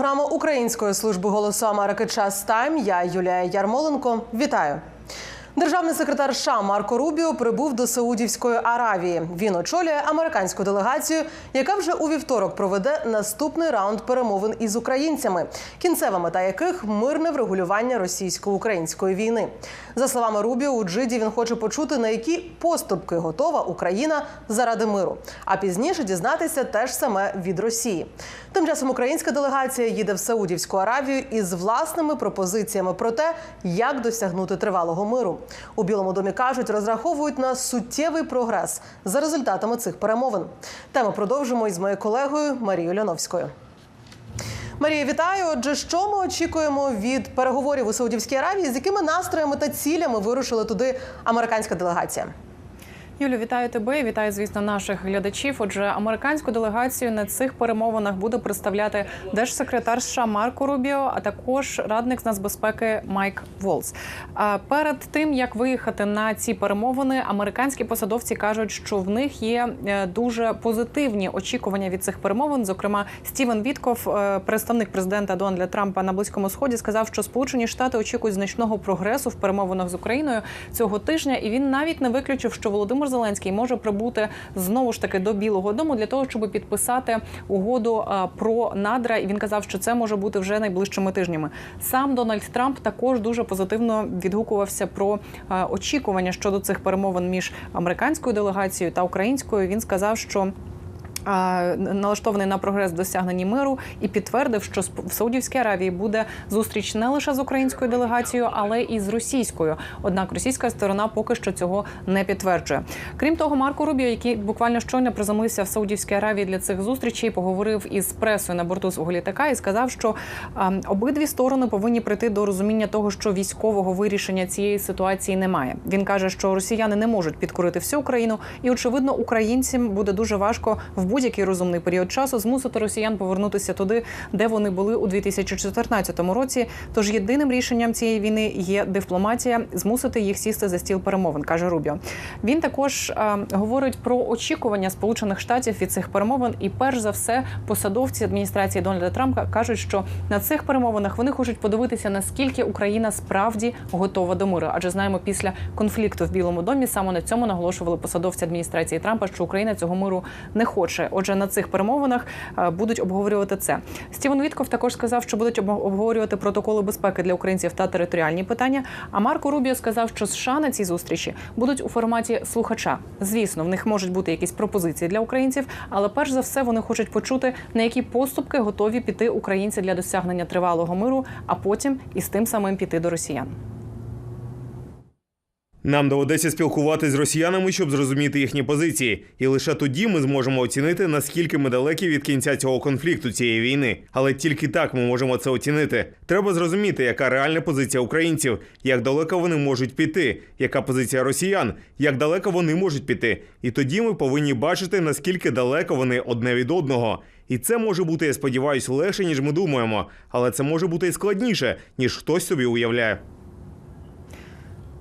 Програма Української служби голосу Америки Час Тайм. Я Юлія Ярмоленко. Вітаю. Державний секретар США Марко Рубіо прибув до Саудівської Аравії. Він очолює американську делегацію, яка вже у вівторок проведе наступний раунд перемовин із українцями, кінцева мета яких мирне врегулювання російсько-української війни. За словами Рубіо, у Джиді він хоче почути, на які поступки готова Україна заради миру, а пізніше дізнатися теж саме від Росії. Тим часом українська делегація їде в Саудівську Аравію із власними пропозиціями про те, як досягнути тривалого миру. У Білому домі кажуть, розраховують на суттєвий прогрес за результатами цих перемовин. Тему продовжимо із моєю колегою Марією Ляновською. Марія, вітаю. Отже, що ми очікуємо від переговорів у Саудівській Аравії? З якими настроями та цілями вирушила туди американська делегація? Юлю, вітаю тебе. і Вітаю, звісно, наших глядачів. Отже, американську делегацію на цих перемовинах буде представляти держсекретар США Марко Рубіо, а також радник з нацбезпеки Майк Волс. А перед тим як виїхати на ці перемовини, американські посадовці кажуть, що в них є е, дуже позитивні очікування від цих перемовин. Зокрема, Стівен Вітков, е, представник президента Дональда Трампа на близькому сході, сказав, що Сполучені Штати очікують значного прогресу в перемовинах з Україною цього тижня, і він навіть не виключив, що Володимир Зеленський може прибути знову ж таки до Білого Дому для того, щоб підписати угоду е, про надра. І він казав, що це може бути вже найближчими тижнями. Сам Дональд Трамп також дуже позитивно відгукувався про е, очікування щодо цих перемовин між американською делегацією та українською. Він сказав, що налаштований на прогрес досягненні миру і підтвердив, що в Саудівській Аравії буде зустріч не лише з українською делегацією, але і з російською. Однак російська сторона поки що цього не підтверджує. Крім того, Марко Рубіо, який буквально щойно приземлився в Саудівській Аравії для цих зустрічей, поговорив із пресою на борту свого літака і сказав, що обидві сторони повинні прийти до розуміння того, що військового вирішення цієї ситуації немає. Він каже, що росіяни не можуть підкорити всю Україну, і очевидно, українцям буде дуже важко в будь-який розумний період часу змусити росіян повернутися туди, де вони були у 2014 році. Тож єдиним рішенням цієї війни є дипломатія, змусити їх сісти за стіл перемовин, каже Рубіо. Він також е, говорить про очікування Сполучених Штатів від цих перемовин. І перш за все, посадовці адміністрації Дональда Трампа кажуть, що на цих перемовинах вони хочуть подивитися, наскільки Україна справді готова до миру. Адже знаємо, після конфлікту в Білому домі саме на цьому наголошували посадовці адміністрації Трампа, що Україна цього миру не хоче. Отже, на цих перемовинах е, будуть обговорювати це. Стівен Вітков також сказав, що будуть обговорювати протоколи безпеки для українців та територіальні питання. А Марко Рубіо сказав, що США на цій зустрічі будуть у форматі слухача. Звісно, в них можуть бути якісь пропозиції для українців, але перш за все вони хочуть почути, на які поступки готові піти українці для досягнення тривалого миру, а потім із тим самим піти до росіян. Нам доведеться спілкуватися з росіянами, щоб зрозуміти їхні позиції, і лише тоді ми зможемо оцінити, наскільки ми далекі від кінця цього конфлікту цієї війни. Але тільки так ми можемо це оцінити. Треба зрозуміти, яка реальна позиція українців, як далеко вони можуть піти, яка позиція росіян, як далеко вони можуть піти. І тоді ми повинні бачити, наскільки далеко вони одне від одного. І це може бути, я сподіваюся, легше ніж ми думаємо, але це може бути і складніше, ніж хтось собі уявляє.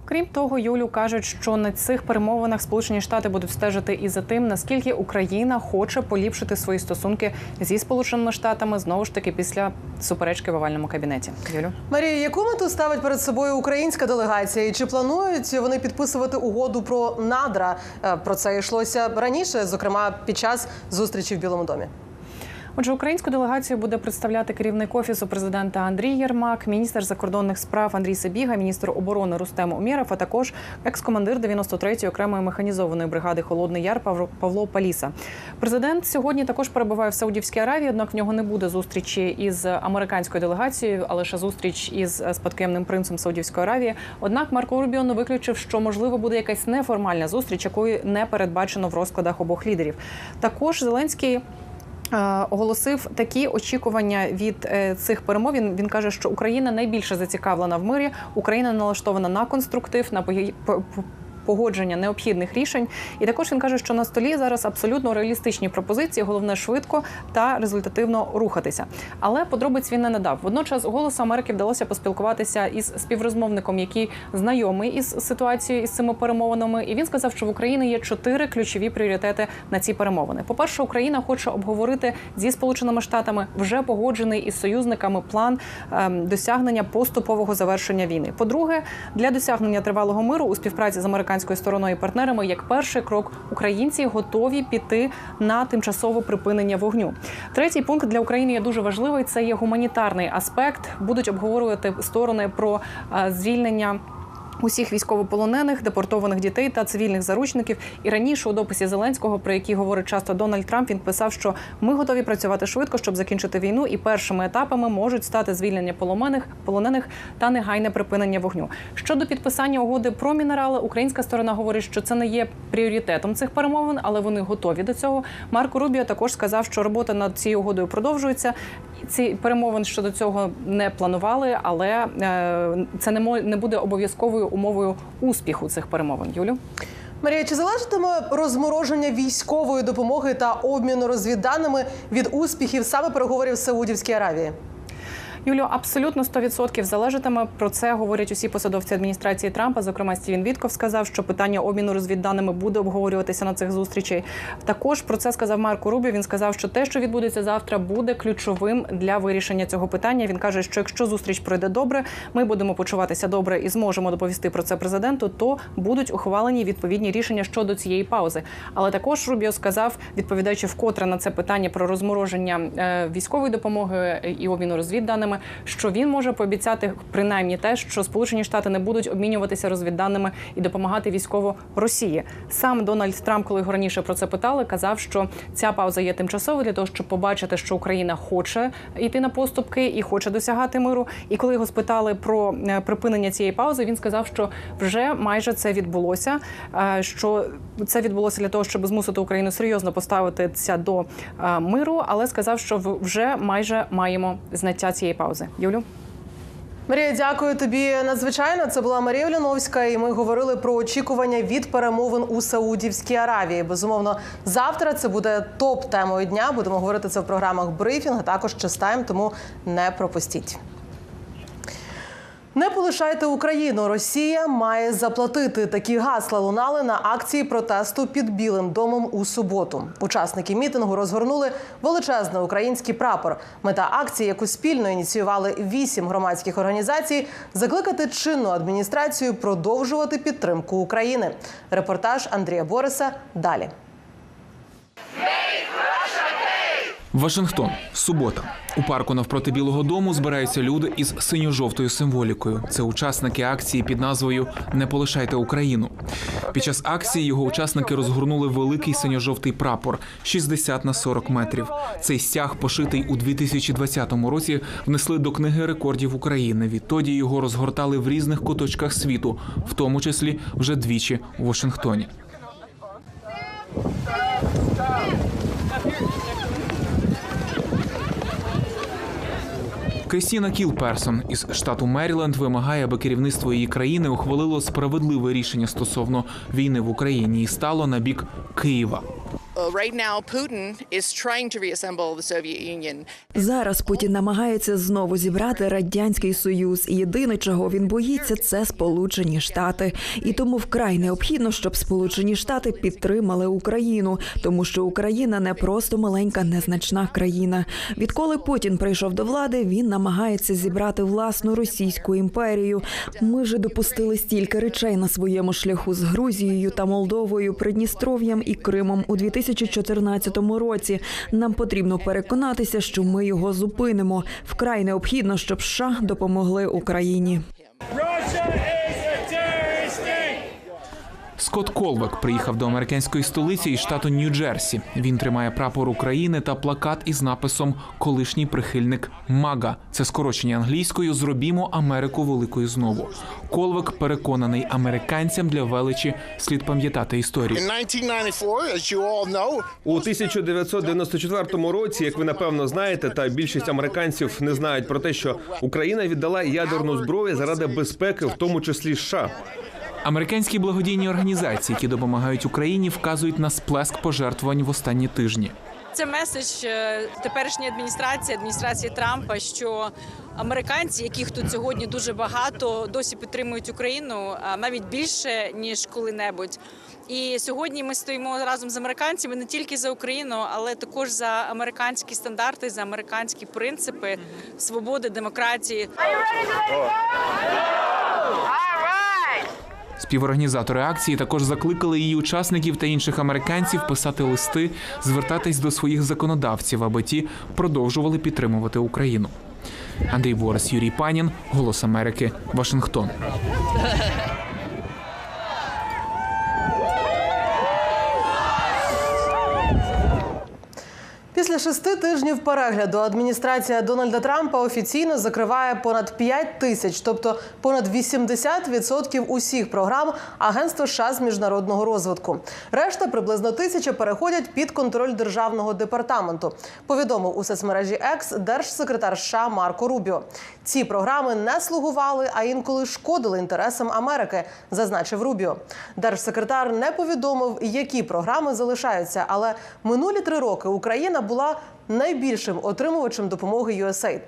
Крім того, Юлю кажуть, що на цих перемовинах Сполучені Штати будуть стежити і за тим, наскільки Україна хоче поліпшити свої стосунки зі Сполученими Штатами знову ж таки після суперечки в овальному кабінеті. Юлю. Марія, яку мету ставить перед собою українська делегація? І чи планують вони підписувати угоду про надра? Е, Про це йшлося раніше, зокрема під час зустрічі в Білому домі. Отже, українську делегацію буде представляти керівник офісу президента Андрій Єрмак, міністр закордонних справ Андрій Сабіга, міністр оборони Рустем Умєров, а також екс-командир 93-ї окремої механізованої бригади Холодний Яр Павло- Паліса. Президент сьогодні також перебуває в Саудівській Аравії, однак в нього не буде зустрічі із американською делегацією, а лише зустріч із е, спадкоємним принцем Саудівської Аравії. Однак Марко Рубіо не виключив, що можливо буде якась неформальна зустріч, якої не передбачено в розкладах обох лідерів. Також Зеленський. Оголосив такі очікування від е, цих перемовин. Він каже, що Україна найбільше зацікавлена в мирі. Україна налаштована на конструктив, на погодження необхідних рішень. І також він каже, що на столі зараз абсолютно реалістичні пропозиції. Головне швидко та результативно рухатися. Але подробиць він не надав. Водночас голосу Америки вдалося поспілкуватися із співрозмовником, який знайомий із ситуацією із цими перемовинами. І він сказав, що в Україні є чотири ключові пріоритети на ці перемовини. По перше, Україна хоче обговорити зі сполученими штатами вже погоджений із союзниками план ем, досягнення поступового завершення війни. По-друге, для досягнення тривалого миру у співпраці з американською стороною і партнерами, як перший крок, українці готові піти на тимчасове припинення вогню. Третій пункт для України є дуже важливий. Це є гуманітарний аспект. Будуть обговорювати сторони про е, звільнення. Усіх військовополонених, депортованих дітей та цивільних заручників. І раніше у дописі Зеленського, про який говорить часто Дональд Трамп, він писав, що ми готові працювати швидко, щоб закінчити війну, і першими етапами можуть стати звільнення полонених, полонених та негайне припинення вогню. Щодо підписання угоди про мінерали, українська сторона говорить, що це не є пріоритетом цих перемовин, але вони готові до цього. Марко Рубіо також сказав, що робота над цією угодою продовжується. Ці перемовин щодо цього не планували, але е, це не буде обов'язковою умовою успіху цих перемовин. Юлю. Марія, чи залежатиме розмороження військової допомоги та обміну розвідданими від успіхів саме переговорів в Саудівській Аравії? Юлю, абсолютно 100% залежатиме. Про це говорять усі посадовці адміністрації Трампа. Зокрема, Стівен Вітков сказав, що питання обміну розвідданими буде обговорюватися на цих зустрічей. Також про це сказав Марко Рубі. Він сказав, що те, що відбудеться завтра, буде ключовим для вирішення цього питання. Він каже, що якщо зустріч пройде добре, ми будемо почуватися добре і зможемо доповісти про це президенту. То будуть ухвалені відповідні рішення щодо цієї паузи. Але також Рубіо сказав, відповідаючи вкотре на це питання про розмороження е, військової допомоги і обміну розвідданими, що він може пообіцяти принаймні те, що Сполучені Штати не будуть обмінюватися розвідданими і допомагати військово Росії. Сам Дональд Трамп, коли його раніше про це питали, казав, що ця пауза є тимчасовою для того, щоб побачити, що Україна хоче йти на поступки і хоче досягати миру. І коли його спитали про е, припинення цієї паузи, він сказав, що вже майже це відбулося. е, Що це відбулося для того, щоб змусити Україну серйозно поставитися до е, миру, але сказав, що вже майже маємо знаття цієї паузи. Юлю. Марія, дякую тобі надзвичайно. Це була Марія Оляновська, і ми говорили про очікування від перемовин у Саудівській Аравії. Безумовно, завтра це буде топ темою дня. Будемо говорити це в програмах брифінг, а також чистайм, тому не пропустіть. Не полишайте Україну. Росія має заплатити. Такі гасла лунали на акції протесту під Білим домом у суботу. Учасники мітингу розгорнули величезний український прапор. Мета акції, яку спільно ініціювали вісім громадських організацій, закликати чинну адміністрацію продовжувати підтримку України. Репортаж Андрія Бориса далі. Вашингтон, субота. У парку навпроти Білого Дому збираються люди із синьо-жовтою символікою. Це учасники акції під назвою Не полишайте Україну. Під час акції його учасники розгорнули великий синьо-жовтий прапор 60 на 40 метрів. Цей стяг, пошитий у 2020 році, внесли до книги рекордів України. Відтоді його розгортали в різних куточках світу, в тому числі вже двічі у Вашингтоні. Крістіна Кілперсон із штату Меріленд вимагає, аби керівництво її країни ухвалило справедливе рішення стосовно війни в Україні і стало на бік Києва. Uh. Зараз Путін намагається знову зібрати радянський союз. Єдине, чого він боїться, це Сполучені Штати. І тому вкрай необхідно, щоб Сполучені Штати підтримали Україну, тому що Україна не просто маленька незначна країна. Відколи Путін прийшов до влади, він намагається зібрати власну російську імперію. Ми ж допустили стільки речей на своєму шляху з Грузією та Молдовою, Придністров'ям і Кримом у 2014 році. Нам потрібно переконатися, що ми його зупинимо. Вкрай необхідно, щоб США допомогли Україні. Скотт Колвек приїхав до американської столиці із штату Нью-Джерсі. Він тримає прапор України та плакат із написом Колишній прихильник МАГА. Це скорочення англійською Зробімо Америку великою знову. Колвек переконаний, американцям для величі слід пам'ятати історію. In 1994, as you all know, У 1994 році, як ви напевно знаєте, та більшість американців не знають про те, що Україна віддала ядерну зброю заради безпеки, в тому числі США. Американські благодійні організації, які допомагають Україні, вказують на сплеск пожертвувань в останні тижні. Це меседж е, теперішньої адміністрації, адміністрації Трампа, що американці, яких тут сьогодні дуже багато, досі підтримують Україну а навіть більше ніж коли-небудь. І сьогодні ми стоїмо разом з американцями не тільки за Україну, але також за американські стандарти, за американські принципи свободи, демократії. Співорганізатори акції також закликали її учасників та інших американців писати листи, звертатись до своїх законодавців, аби ті продовжували підтримувати Україну. Андрій Борис, Юрій Панін, Голос Америки, Вашингтон. Шести тижнів перегляду адміністрація Дональда Трампа офіційно закриває понад 5 тисяч, тобто понад 80% усіх програм Агентства США з міжнародного розвитку. Решта приблизно тисяча переходять під контроль державного департаменту. Повідомив у соцмережі X держсекретар США Марко Рубіо. Ці програми не слугували, а інколи шкодили інтересам Америки, зазначив Рубіо. Держсекретар не повідомив, які програми залишаються, але минулі три роки Україна була найбільшим отримувачем допомоги USAID.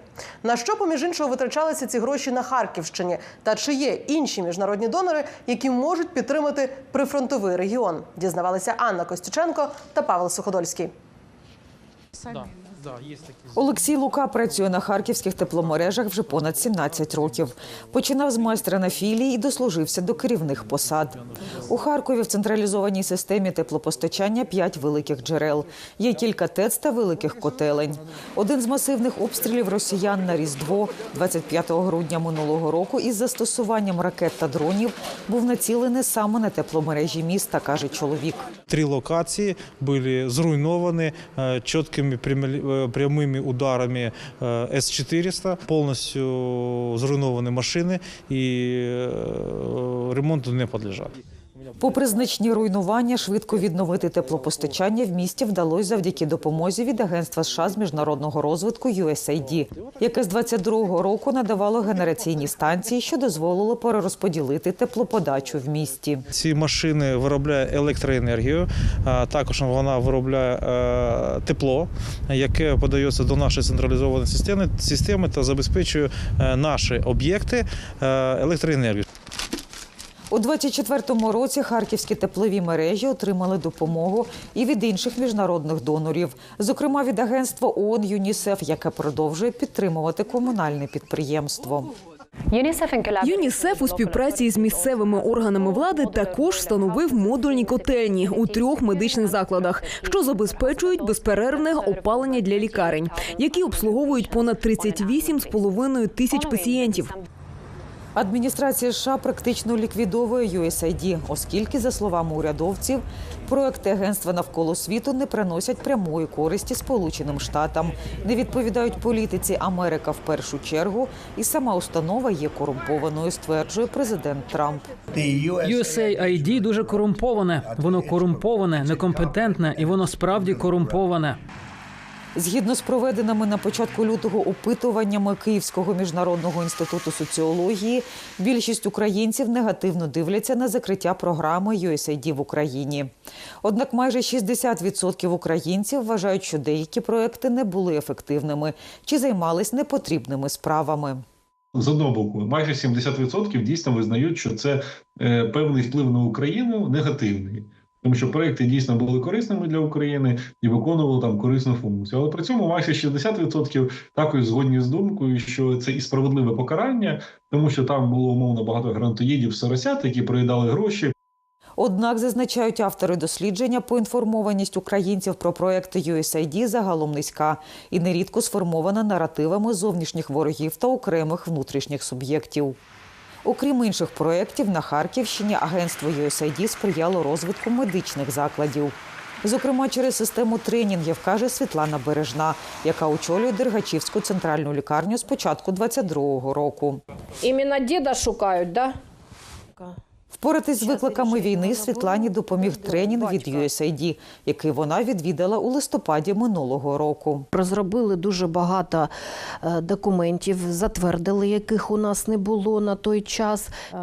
На що, поміж іншого, витрачалися ці гроші на Харківщині? Та чи є інші міжнародні донори, які можуть підтримати прифронтовий регіон? Дізнавалися Анна Костюченко та Павел Суходольський. Олексій Лука працює на харківських тепломережах вже понад 17 років. Починав з майстра на філії і дослужився до керівних посад. У Харкові в централізованій системі теплопостачання п'ять великих джерел. Є кілька ТЕЦ та великих котелень. Один з масивних обстрілів росіян на Різдво 25 грудня минулого року із застосуванням ракет та дронів був націлений саме на тепломережі міста, каже чоловік. Три локації були зруйновані е, чіткими е, прямими ударами е, С-400, повністю зруйновані машини і е, ремонту не підлежать. Попри значні руйнування, швидко відновити теплопостачання в місті вдалося завдяки допомозі від Агентства США з міжнародного розвитку USAID, яке з 22-го року надавало генераційні станції, що дозволило перерозподілити теплоподачу в місті. Ці машини виробляють електроенергію, а також вона виробляє е, тепло, яке подається до нашої централізованої системи, та забезпечує е, наші об'єкти е, електроенергією. У 24-му році харківські теплові мережі отримали допомогу і від інших міжнародних донорів, зокрема від агентства ООН ЮНІСЕФ, яке продовжує підтримувати комунальне підприємство. ЮНІСЕФ у співпраці з місцевими органами влади також встановив модульні котельні у трьох медичних закладах, що забезпечують безперервне опалення для лікарень, які обслуговують понад 38,5 тисяч пацієнтів. Адміністрація США практично ліквідовує USAID, оскільки, за словами урядовців, проекти агентства навколо світу не приносять прямої користі Сполученим Штатам, не відповідають політиці Америка в першу чергу, і сама установа є корумпованою, стверджує президент Трамп. USAID дуже корумповане. Воно корумповане, некомпетентне і воно справді корумповане. Згідно з проведеними на початку лютого опитуваннями Київського міжнародного інституту соціології, більшість українців негативно дивляться на закриття програми USAID в Україні. Однак майже 60% українців вважають, що деякі проекти не були ефективними чи займались непотрібними справами. З одного боку, майже 70% дійсно визнають, що це е, певний вплив на Україну негативний. Тому що проекти дійсно були корисними для України і виконували там корисну функцію. Але при цьому майже 60% також згодні з думкою, що це і справедливе покарання, тому що там було умовно багато грантоїдів соросят, які проїдали гроші. Однак зазначають автори дослідження, поінформованість українців про проекти USAID загалом низька і нерідко сформована наративами зовнішніх ворогів та окремих внутрішніх суб'єктів. Окрім інших проєктів, на Харківщині агентство USAID сприяло розвитку медичних закладів. Зокрема, через систему тренінгів, каже Світлана Бережна, яка очолює Дергачівську центральну лікарню з початку 22-го року. Іменно діда шукають, да? Впоратись з викликами війни Світлані допоміг тренінг від USAID, який вона відвідала у листопаді минулого року. Розробили дуже багато е, документів, затвердили, яких у нас не було на той час. Е,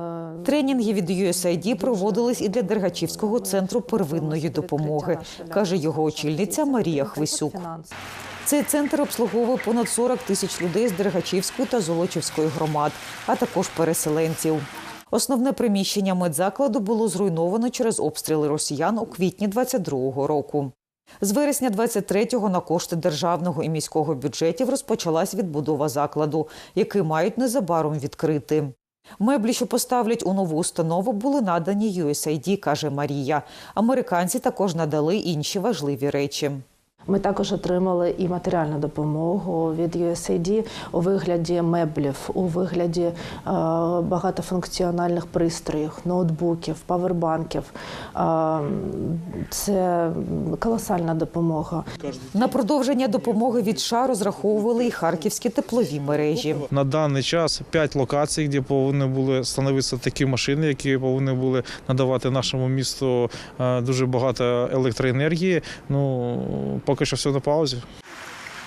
Тренінги від USAID проводились і для Дергачівського центру первинної допомоги, каже його очільниця Марія Хвисюк. Цей центр обслуговує понад 40 тисяч людей з Дергачівської та Золочівської громад, а також переселенців. Основне приміщення медзакладу було зруйновано через обстріли росіян у квітні 22-го року. З вересня 23-го на кошти державного і міського бюджетів розпочалась відбудова закладу, який мають незабаром відкрити. Меблі, що поставлять у нову установу, були надані USAID, каже Марія. Американці також надали інші важливі речі. Ми також отримали і матеріальну допомогу від USAID у вигляді меблів, у вигляді е, багатофункціональних пристроїв, ноутбуків, павербанків. Е, це колосальна допомога. На продовження допомоги від США розраховували і харківські теплові мережі. На даний час п'ять локацій, де повинні були становитися такі машини, які повинні були надавати нашому місту е, дуже багато електроенергії. Ну поки що все на паузі.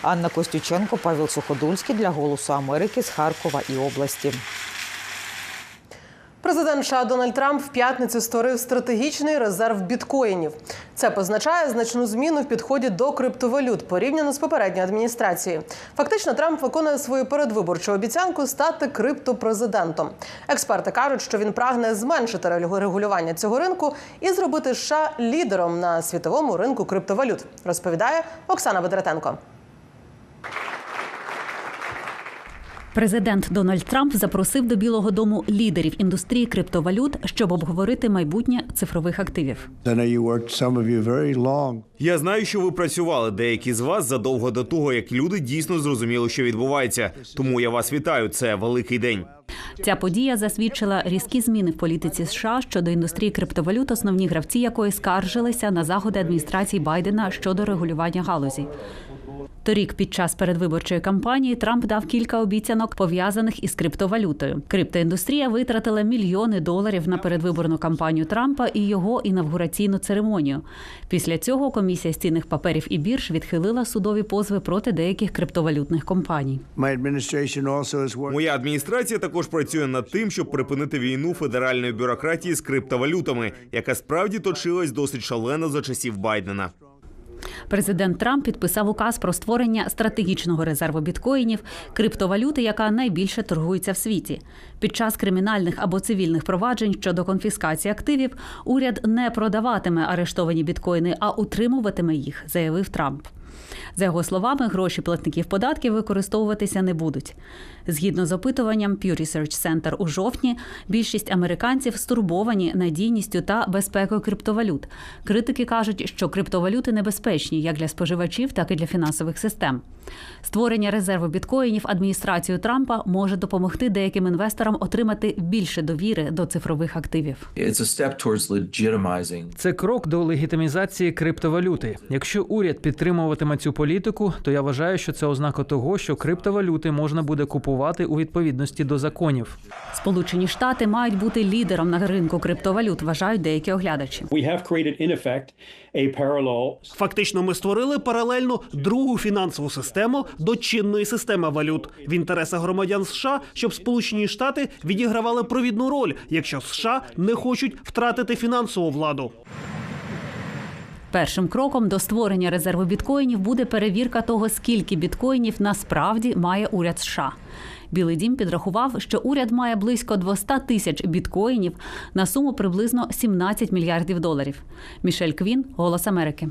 Анна Костюченко, Павел Суходульський для Голосу Америки з Харкова і області. Президент США Дональд Трамп в п'ятницю створив стратегічний резерв біткоїнів. Це позначає значну зміну в підході до криптовалют порівняно з попередньою адміністрацією. Фактично, Трамп виконує свою передвиборчу обіцянку стати криптопрезидентом. Експерти кажуть, що він прагне зменшити регулювання цього ринку і зробити США лідером на світовому ринку криптовалют. Розповідає Оксана Бедратенко. Президент Дональд Трамп запросив до Білого Дому лідерів індустрії криптовалют, щоб обговорити майбутнє цифрових активів. Я знаю, що ви працювали деякі з вас задовго до того, як люди дійсно зрозуміли, що відбувається. Тому я вас вітаю. Це великий день. Ця подія засвідчила різкі зміни в політиці США щодо індустрії криптовалют, основні гравці якої скаржилися на заходи адміністрації Байдена щодо регулювання галузі. Торік, під час передвиборчої кампанії, Трамп дав кілька обіцянок пов'язаних із криптовалютою. Криптоіндустрія витратила мільйони доларів на передвиборну кампанію Трампа і його інавгураційну церемонію. Після цього комісія з цінних паперів і бірж відхилила судові позови проти деяких криптовалютних компаній. Моя адміністрація також працює над тим, щоб припинити війну федеральної бюрократії з криптовалютами, яка справді точилась досить шалено за часів Байдена. Президент Трамп підписав указ про створення стратегічного резерву біткоїнів, криптовалюти, яка найбільше торгується в світі. Під час кримінальних або цивільних проваджень щодо конфіскації активів уряд не продаватиме арештовані біткоїни, а утримуватиме їх, заявив Трамп. За його словами, гроші платників податків використовуватися не будуть. Згідно з опитуванням Pew Research Center у жовтні, більшість американців стурбовані надійністю та безпекою криптовалют. Критики кажуть, що криптовалюти небезпечні як для споживачів, так і для фінансових систем. Створення резерву біткоїнів адміністрацією Трампа може допомогти деяким інвесторам отримати більше довіри до цифрових активів. Це крок до легітимізації криптовалюти. Якщо уряд підтримуватиме цю політику, то я вважаю, що це ознака того, що криптовалюти можна буде купувати у відповідності до законів. Сполучені Штати мають бути лідером на ринку криптовалют, вважають деякі оглядачі. Фактично, ми створили паралельну другу фінансову систему до чинної системи валют в інтересах громадян США, щоб Сполучені Штати відігравали провідну роль, якщо США не хочуть втратити фінансову владу. Першим кроком до створення резерву біткоїнів буде перевірка того, скільки біткоїнів насправді має уряд США. Білий дім підрахував, що уряд має близько 200 тисяч біткоїнів на суму приблизно 17 мільярдів доларів. Мішель Квін, Голос Америки.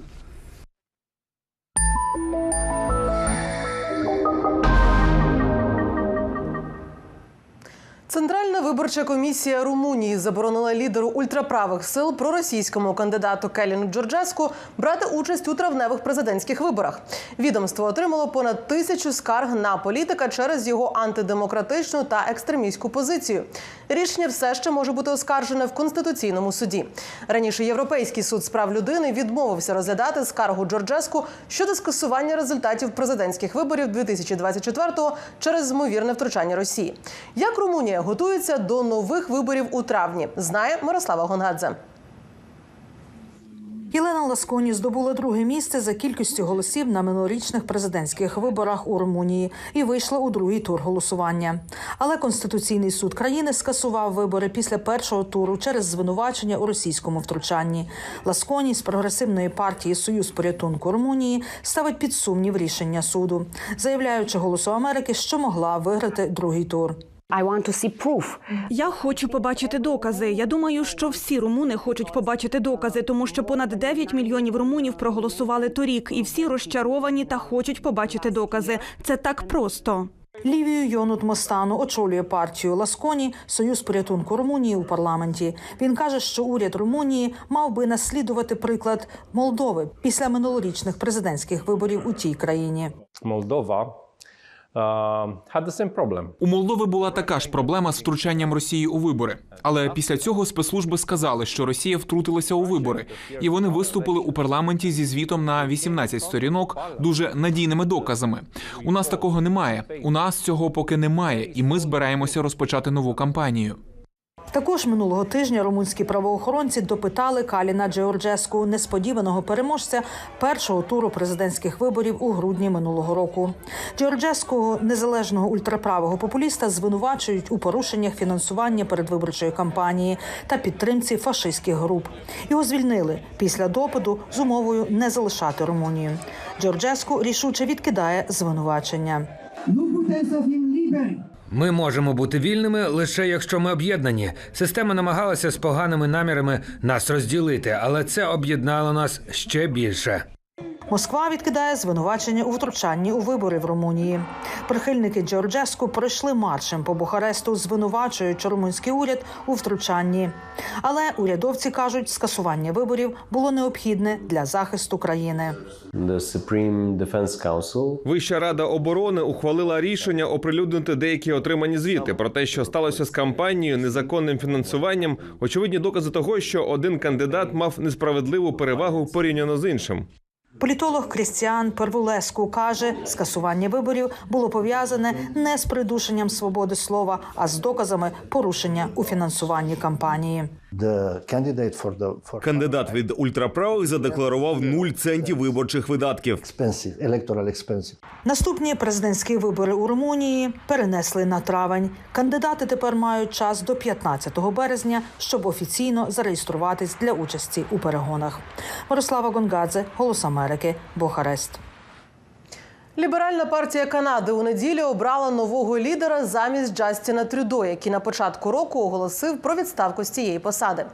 Центральна виборча комісія Румунії заборонила лідеру ультраправих сил проросійському кандидату Келіну Джорджеску брати участь у травневих президентських виборах. Відомство отримало понад тисячу скарг на політика через його антидемократичну та екстремістську позицію. Рішення все ще може бути оскаржене в конституційному суді. Раніше Європейський суд з прав людини відмовився розглядати скаргу Джорджеску щодо скасування результатів президентських виборів 2024-го через ймовірне втручання Росії. Як Румунія готується до нових виборів у травні. Знає Мирослава Гонгадзе. Єлена Ласконі здобула друге місце за кількістю голосів на минулорічних президентських виборах у Румунії і вийшла у другий тур голосування. Але конституційний суд країни скасував вибори після першого туру через звинувачення у російському втручанні. Ласконі з прогресивної партії Союз порятунку Румунії ставить під сумнів рішення суду, заявляючи голосу Америки, що могла виграти другий тур. Я хочу побачити докази. Я думаю, що всі румуни хочуть побачити докази, тому що понад 9 мільйонів румунів проголосували торік, і всі розчаровані та хочуть побачити докази. Це так просто. Лівію Йонут Мостану очолює партію Ласконі Союз порятунку Румунії у парламенті. Він каже, що уряд Румунії мав би наслідувати приклад Молдови після минулорічних президентських виборів у тій країні. Молдова had the. У Молдови була така ж проблема з втручанням Росії у вибори. Але після цього спецслужби сказали, що Росія втрутилася у вибори, і вони виступили у парламенті зі звітом на 18 сторінок дуже надійними доказами. У нас такого немає. У нас цього поки немає, і ми збираємося розпочати нову кампанію. Також минулого тижня румунські правоохоронці допитали Каліна Джеорджеску, несподіваного переможця першого туру президентських виборів у грудні минулого року. Джеорджеску, незалежного ультраправого популіста, звинувачують у порушеннях фінансування передвиборчої кампанії та підтримці фашистських груп. Його звільнили після допиту з умовою не залишати Румунію. Джорджеску рішуче відкидає звинувачення. Ми можемо бути вільними лише якщо ми об'єднані. Система намагалася з поганими намірами нас розділити, але це об'єднало нас ще більше. Москва відкидає звинувачення у втручанні у вибори в Румунії. Прихильники Джорджеску пройшли маршем по Бухаресту, звинувачуючи румунський уряд у втручанні. Але урядовці кажуть, скасування виборів було необхідне для захисту країни. The Supreme Defense Council Вища рада оборони ухвалила рішення оприлюднити деякі отримані звіти про те, що сталося з кампанією, незаконним фінансуванням. Очевидні докази того, що один кандидат мав несправедливу перевагу порівняно з іншим. Політолог Крістіан Первулеску каже, скасування виборів було пов'язане не з придушенням свободи слова, а з доказами порушення у фінансуванні кампанії. Кандидат від ультраправих задекларував 0 центів виборчих видатків. Наступні президентські вибори у Румунії перенесли на травень. Кандидати тепер мають час до 15 березня, щоб офіційно зареєструватись для участі у перегонах. Мирослава Гонгадзе, Голос Америки, Бухарест. Ліберальна партія Канади у неділю обрала нового лідера замість Джастіна Трюдо, який на початку року оголосив про відставку з цієї посади.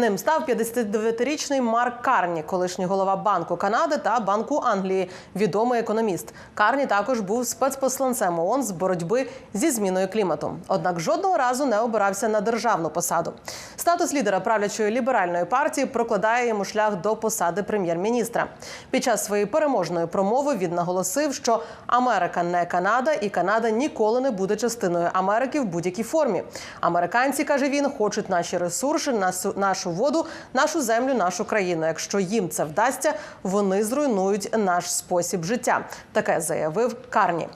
Ним став 59-річний Марк Карні, колишній голова Банку Канади та Банку Англії, відомий економіст. Карні також був спецпосланцем ООН з боротьби зі зміною клімату. Однак жодного разу не обирався на державну посаду. Статус лідера правлячої ліберальної партії прокладає йому шлях до посади прем'єр-міністра. Під час своєї переможної промови він наголосив, що Америка не Канада, і Канада ніколи не буде частиною Америки в будь-якій формі. Американці каже він, хочуть наші ресурси, нашу нашу воду, нашу землю, нашу країну. Якщо їм це вдасться, вони зруйнують наш спосіб життя. Таке заявив Карні.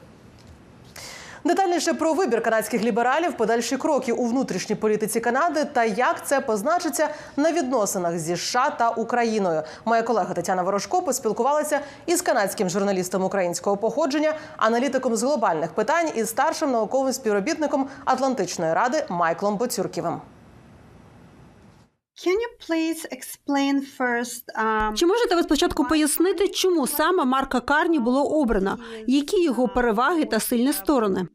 Детальніше про вибір канадських лібералів, подальші кроки у внутрішній політиці Канади та як це позначиться на відносинах зі США та Україною. Моя колега Тетяна Ворожко поспілкувалася із канадським журналістом українського походження, аналітиком з глобальних питань і старшим науковим співробітником Атлантичної ради Майклом Боцюрківим. Um, Чи можете ви спочатку пояснити, чому саме Марка Карні було обрано? Які його переваги та сильні сторони?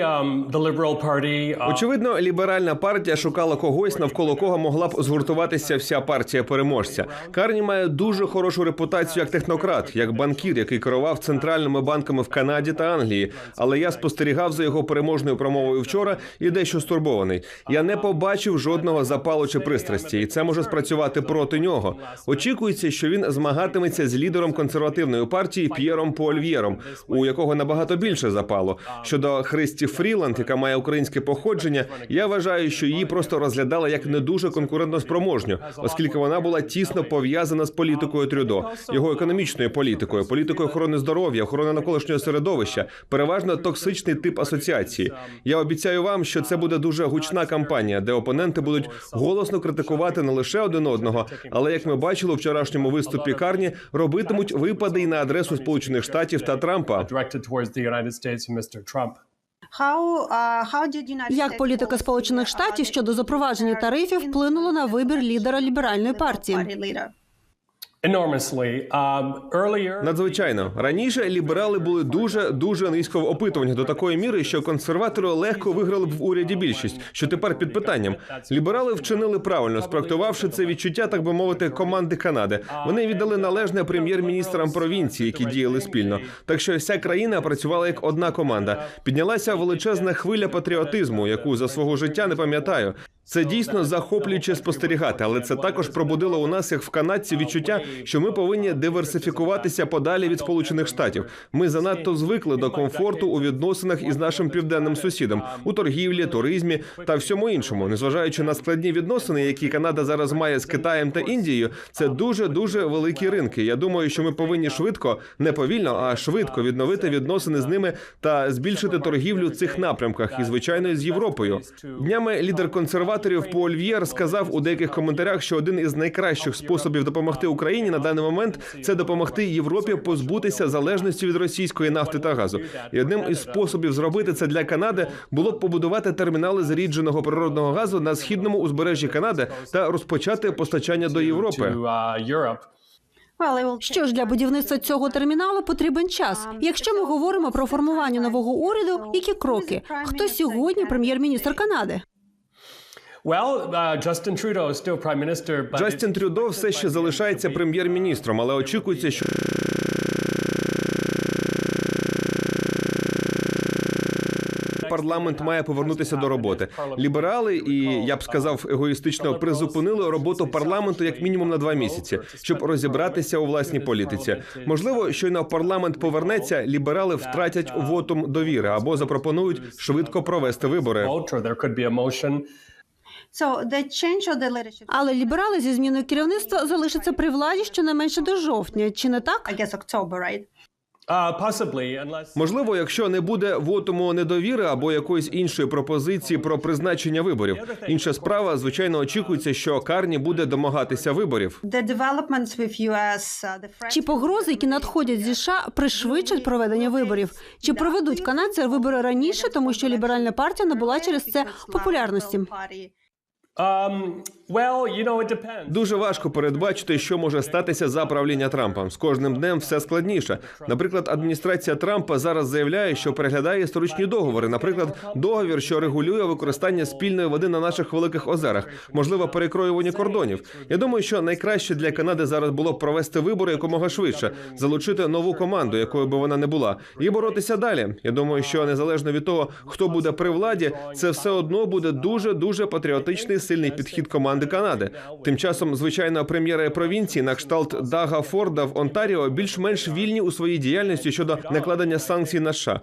Um, Очевидно, ліберальна партія шукала когось, навколо кого могла б згуртуватися вся партія переможця. Карні має дуже хорошу репутацію як технократ, як банкір, який керував центральними банками в Канаді та Англії. Але я спостерігав за його переможною промовою вчора і дещо стурбований. Я не побачив жодного запалу чи пристрасті, і це може спрацювати проти нього. Очікується, що він змагатиметься з лідером консервативної партії П'єром Польв'єром, у якого набагато більше запалу. Запалу. Щодо Христі Фріланд, яка має українське походження, я вважаю, що її просто розглядала як не дуже конкурентоспроможню, оскільки вона була тісно пов'язана з політикою Трюдо, його економічною політикою, політикою охорони здоров'я, охорони навколишнього середовища, переважно токсичний тип асоціації. Я обіцяю вам, що це буде дуже гучна кампанія, де опоненти будуть голосно критикувати не лише один одного, але як ми бачили у вчорашньому виступі Карні, робитимуть випади й на адресу Сполучених Штатів та Трампа. Як політика Сполучених Штатів щодо запровадження тарифів вплинула на вибір лідера ліберальної партії? Надзвичайно раніше ліберали були дуже дуже низько в опитуваннях до такої міри, що консерватори легко виграли б в уряді більшість. Що тепер під питанням ліберали вчинили правильно, спроектувавши це відчуття, так би мовити, команди Канади. Вони віддали належне прем'єр-міністрам провінції, які діяли спільно. Так що вся країна працювала як одна команда. Піднялася величезна хвиля патріотизму, яку за свого життя не пам'ятаю. Це дійсно захоплююче спостерігати, але це також пробудило у нас, як в канадці, відчуття, що ми повинні диверсифікуватися подалі від Сполучених Штатів. Ми занадто звикли до комфорту у відносинах із нашим південним сусідом у торгівлі, туризмі та всьому іншому, незважаючи на складні відносини, які Канада зараз має з Китаєм та Індією. Це дуже дуже великі ринки. Я думаю, що ми повинні швидко, не повільно, а швидко відновити відносини з ними та збільшити торгівлю в цих напрямках, і звичайно з Європою. Днями лідер консерваторів Поль В'єр сказав у деяких коментарях, що один із найкращих способів допомогти Україні на даний момент це допомогти Європі позбутися залежності від російської нафти та газу. І одним із способів зробити це для Канади було б побудувати термінали зарідженого природного газу на східному узбережжі Канади та розпочати постачання до Європи. Що ж для будівництва цього терміналу потрібен час. Якщо ми говоримо про формування нового уряду, які кроки? Хто сьогодні прем'єр-міністр Канади? Джастін Трюдо все ще залишається прем'єр-міністром, але очікується, що парламент має повернутися до роботи. Ліберали і я б сказав егоїстично призупинили роботу парламенту як мінімум на два місяці, щоб розібратися у власній політиці. Можливо, щойно парламент повернеться, ліберали втратять вотум довіри або запропонують швидко провести вибори. Але ліберали зі зміною керівництва залишаться при владі щонайменше до жовтня. Чи не так? Можливо, якщо не буде вотуму недовіри або якоїсь іншої пропозиції про призначення виборів. Інша справа, звичайно, очікується, що Карні буде домагатися виборів. Чи погрози, які надходять зі США, пришвидшать проведення виборів? Чи проведуть канадці вибори раніше, тому що ліберальна партія набула через це популярності? Um, Дуже важко передбачити, що може статися за правління Трампа. З кожним днем все складніше. Наприклад, адміністрація Трампа зараз заявляє, що переглядає історичні договори. Наприклад, договір, що регулює використання спільної води на наших великих озерах, можливо, перекроювання кордонів. Я думаю, що найкраще для Канади зараз було б провести вибори якомога швидше, залучити нову команду, якою би вона не була, і боротися далі. Я думаю, що незалежно від того, хто буде при владі, це все одно буде дуже дуже патріотичний сильний підхід команди Канади. Тим часом, звичайно, прем'єри провінції на кшталт Дага Форда в Онтаріо більш-менш вільні у своїй діяльності щодо накладення санкцій на США.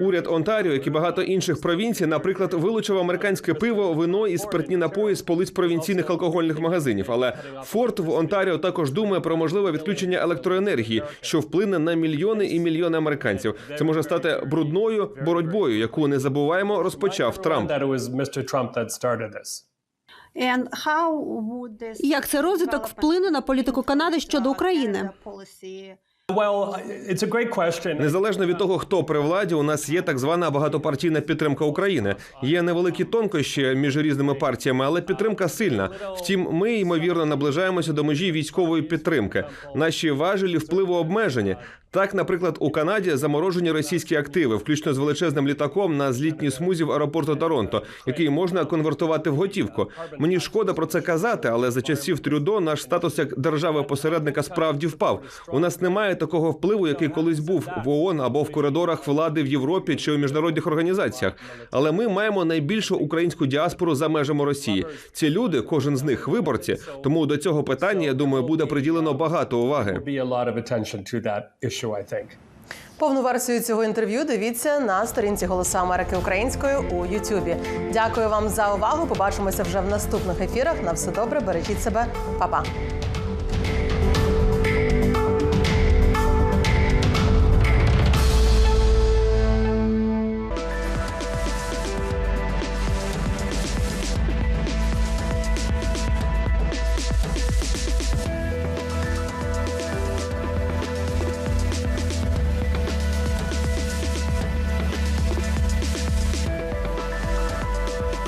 Уряд Онтаріо, як і багато інших провінцій, наприклад, вилучив американське пиво, вино і спиртні напої з полиць провінційних алкогольних магазинів. Але Форд в Онтаріо також думає про можливе відключення електроенергії, що вплине на мільйони і мільйони американців. Це може стати брудною боротьбою, яку не забуваємо, розпочав Трамп. Як цей розвиток вплине на політику Канади щодо України? Незалежно від того, хто при владі, у нас є так звана багатопартійна підтримка України. Є невеликі тонкощі між різними партіями, але підтримка сильна. Втім, ми ймовірно наближаємося до межі військової підтримки. Наші важелі впливу обмежені. Так, наприклад, у Канаді заморожені російські активи, включно з величезним літаком на злітній смузі в аеропорту Торонто, який можна конвертувати в готівку. Мені шкода про це казати, але за часів Трюдо наш статус як держави-посередника справді впав. У нас немає такого впливу, який колись був в ООН або в коридорах влади в Європі чи у міжнародних організаціях. Але ми маємо найбільшу українську діаспору за межами Росії. Ці люди, кожен з них виборці. Тому до цього питання я думаю буде приділено багато уваги. Повну версію цього інтерв'ю дивіться на сторінці Голоса Америки українською у Ютубі. Дякую вам за увагу. Побачимося вже в наступних ефірах. На все добре, бережіть себе, Па-па.